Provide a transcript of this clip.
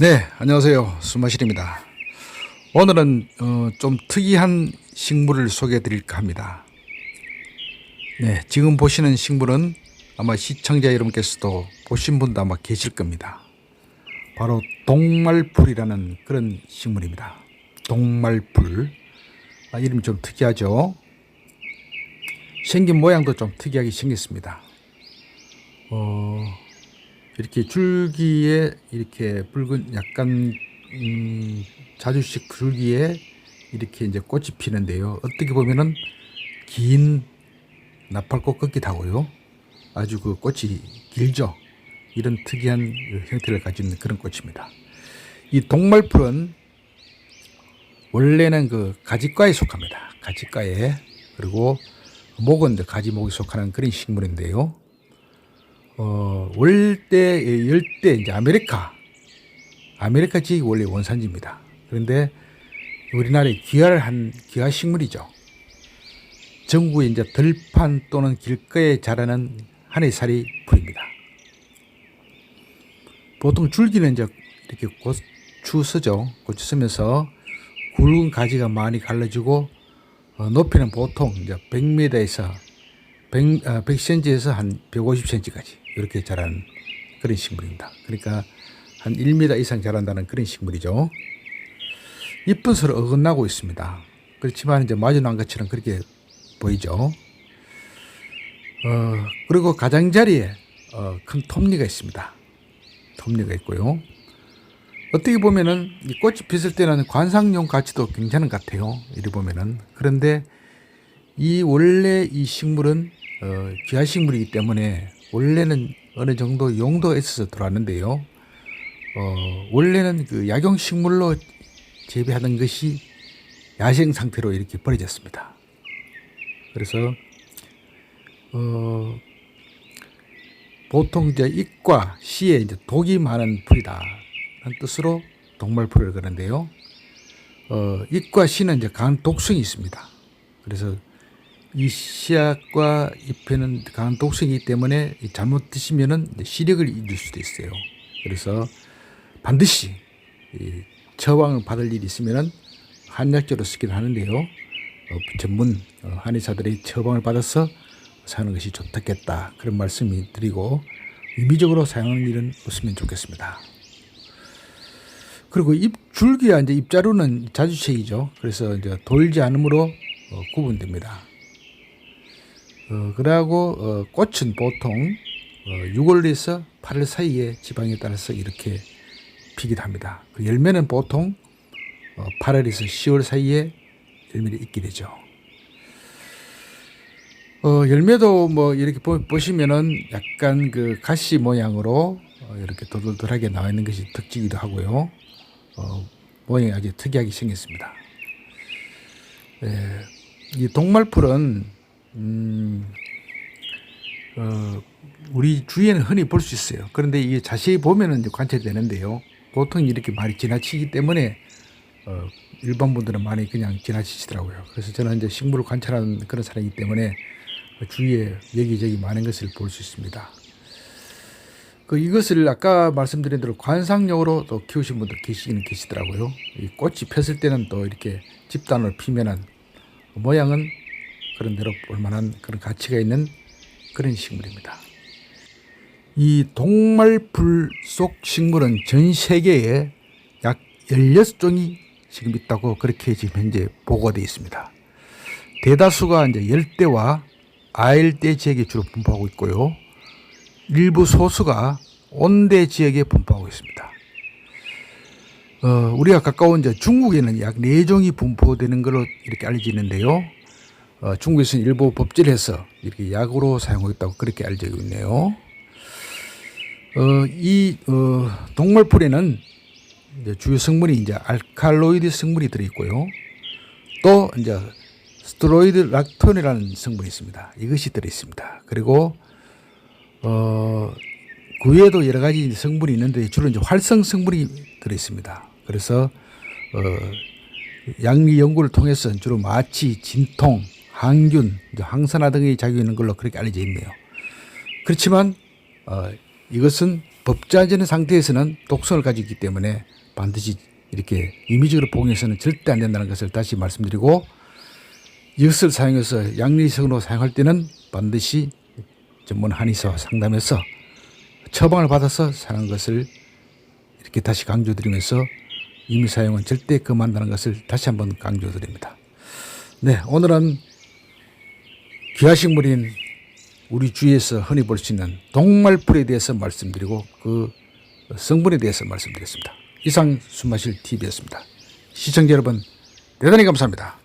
네, 안녕하세요. 수마실입니다. 오늘은 어, 좀 특이한 식물을 소개해 드릴까 합니다. 네, 지금 보시는 식물은 아마 시청자 여러분께서도 보신 분도 아마 계실 겁니다. 바로 동말풀이라는 그런 식물입니다. 동말풀. 아, 이름이 좀 특이하죠? 생긴 모양도 좀 특이하게 생겼습니다. 어, 이렇게 줄기에 이렇게 붉은 약간 음, 자주식 줄기에 이렇게 이제 꽃이 피는데요. 어떻게 보면은 긴 나팔꽃 같기도 하고요. 아주 그 꽃이 길죠. 이런 특이한 그 형태를 가진 그런 꽃입니다. 이 동말풀은 원래는 그 가지과에 속합니다. 가지과에 그리고 목은 가지목에 속하는 그런 식물인데요. 어, 월대, 열대, 이제 아메리카. 아메리카 지역이 원래 원산지입니다. 그런데 우리나라에 귀화를 한 귀화 식물이죠. 전국에 이제 들판 또는 길가에 자라는 한해살이 풀입니다. 보통 줄기는 이제 이렇게 고추 쓰죠. 고추 쓰면서 굵은 가지가 많이 갈라지고 어, 높이는 보통 이제 100m에서 100, 아, 100cm에서 한 150cm까지 이렇게 자라는 그런 식물입니다. 그러니까 한 1m 이상 자란다는 그런 식물이죠. 잎은 서로 어긋나고 있습니다. 그렇지만 이제 마주난 것처럼 그렇게 보이죠. 어, 그리고 가장자리에 어, 큰 톱니가 있습니다. 톱니가 있고요. 어떻게 보면은 이 꽃이 피었을 때는 관상용 가치도 괜찮은 것 같아요. 이리 보면은 그런데 이 원래 이 식물은 어, 귀화 식물이기 때문에 원래는 어느 정도 용도가 있어서 들어왔는데요. 어, 원래는 그 약용 식물로 재배하던 것이 야생 상태로 이렇게 버려졌습니다. 그래서 어, 보통 이제 잇과 시에 이제 독이 많은 풀이다. 라는 뜻으로 동말풀을 그러는데요. 어, 잇과 시는 이제 강한 독성이 있습니다. 그래서 이 씨앗과 잎에는 강한 독성이기 때문에 이 잘못 드시면은 시력을 잃을 수도 있어요. 그래서 반드시 이 처방을 받을 일이 있으면은 한약재로 쓰긴 하는데요. 어, 전문 어, 한의사들의 처방을 받아서 사용하는 것이 좋겠다 그런 말씀이 드리고 의미적으로 사용하는 일은 없으면 좋겠습니다. 그리고 잎 줄기와 이제 잎자루는 자주색이죠. 그래서 이제 돌지 않으므로 어, 구분됩니다. 어, 그러고 어, 꽃은 보통 어, 6월에서 8월 사이에 지방에 따라서 이렇게 피기도 합니다. 그 열매는 보통 어, 8월에서 10월 사이에 열매를 잇게 되죠. 어, 열매도 뭐 이렇게 보, 보시면은 약간 그 가시 모양으로 어, 이렇게 도돌돌하게 나와 있는 것이 특징이기도 하고요. 어, 모양이 아주 특이하게 생겼습니다. 예, 이 동말풀은 음, 어, 우리 주위에는 흔히 볼 수 있어요. 그런데 이게 자세히 보면은 관찰되는데요. 보통 이렇게 많이 지나치기 때문에 어, 일반 분들은 많이 그냥 지나치시더라고요. 그래서 저는 이제 식물을 관찰하는 그런 사람이기 때문에 주위에 여기저기 많은 것을 볼 수 있습니다. 그 이것을 아까 말씀드린 대로 관상용으로 또 키우신 분들 계시기는 계시더라고요. 이 꽃이 폈을 때는 또 이렇게 집단으로 피면은 모양은 그런 대로 볼 만한 그런 가치가 있는 그런 식물입니다. 이 동말풀 속 식물은 전 세계에 약 16종이 지금 있다고 그렇게 지금 현재 보고되어 있습니다. 대다수가 이제 열대와 아열대 지역에 주로 분포하고 있고요. 일부 소수가 온대 지역에 분포하고 있습니다. 어, 우리가 가까운 이제 중국에는 약 4종이 분포되는 걸로 이렇게 알려져 있는데요. 어, 중국에서는 일부 법질해서 이렇게 약으로 사용하고 있다고 그렇게 알려져 있네요. 어, 이 어, 동물풀에는 주요 성분이 이제 알칼로이드 성분이 들어있고요. 또 이제 스테로이드 락톤이라는 성분이 있습니다. 이것이 들어있습니다. 그리고 어, 그 외에도 여러 가지 성분이 있는데 주로 이제 활성 성분이 들어있습니다. 그래서 어, 양리 연구를 통해서 주로 마취, 진통, 항균, 항산화 등의 작용이 있는 걸로 그렇게 알려져 있네요. 그렇지만 어, 이것은 법제화되는 상태에서는 독성을 가지고 있기 때문에 반드시 이렇게 임의적으로 복용해서는 절대 안 된다는 것을 다시 말씀드리고 이것을 사용해서 양리성으로 사용할 때는 반드시 전문 한의사 상담해서 처방을 받아서 사용하는 것을 이렇게 다시 강조드리면서 임의 사용은 절대 금한다는 것을 다시 한번 강조드립니다. 네, 오늘은 귀하식물인 우리 주위에서 흔히 볼 수 있는 동말풀에 대해서 말씀드리고 그 성분에 대해서 말씀드렸습니다. 이상 숨마실 TV였습니다. 시청자 여러분 대단히 감사합니다.